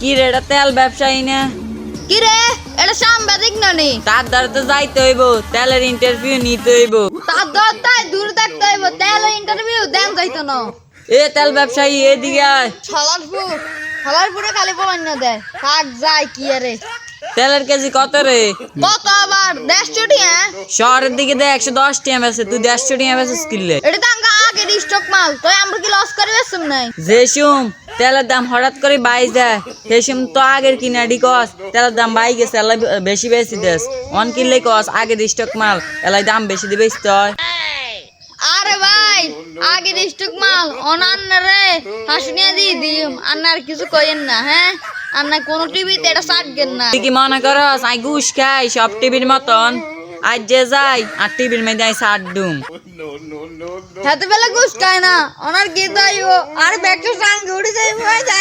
কি রে এটা তেল ব্যবসায়ী না? কি রে এটা সাংবাদিক ননি তার দ্বারা তো যাইতে হইব তেলের ইন্টারভিউ নিতে হইব। তার দরতায় দূর থাকতে হইব তেল ইন্টারভিউ দেন যাইতো না। এ তেল ব্যবসায়ী এদিকে আয়। ছলারপুর ছলারপুরে খালি বলান না দেয় থাক যাই কি আরে তেলের কেজি কত রে? কত আবার? দেশ চুটি হ্যাঁ শহরের দিকে দে একশো দশ টিয়া বেছে তুই দেড়শো টিয়া বেছিস কিনলে। এটা তো আগে স্টক মাল তো আমরা কি লস করে বেসম নাই? যেসুম তেলের দাম হঠাৎ করে বাই যায়। সেসুম তো আগের কিনা ডি কস তেলের দাম বাই গেছে এলাই বেশি বেশি দেস। অন কিনলে কস আগের স্টক মাল এলাই দাম বেশি দিবে হয় আরে ভাই আগে স্টক মাল অনান্ন রে হাসুনিয়া দিয়ে দিম। আন্নার কিছু কইেন না হ্যাঁ? আন্না কোনো টিভিতে এটা সাটগেন না। তুই কি মনে করস আই ঘুষ খাই সব টিভির মতন? আজ যে যাই আর টিভির মেয়ে যাই সার ডুম। হাতে বেলা ঘুষ খায় না ওনার গীত যাই ও আর ব্যাগটা সাঙ্গে উঠে ভয় যাই।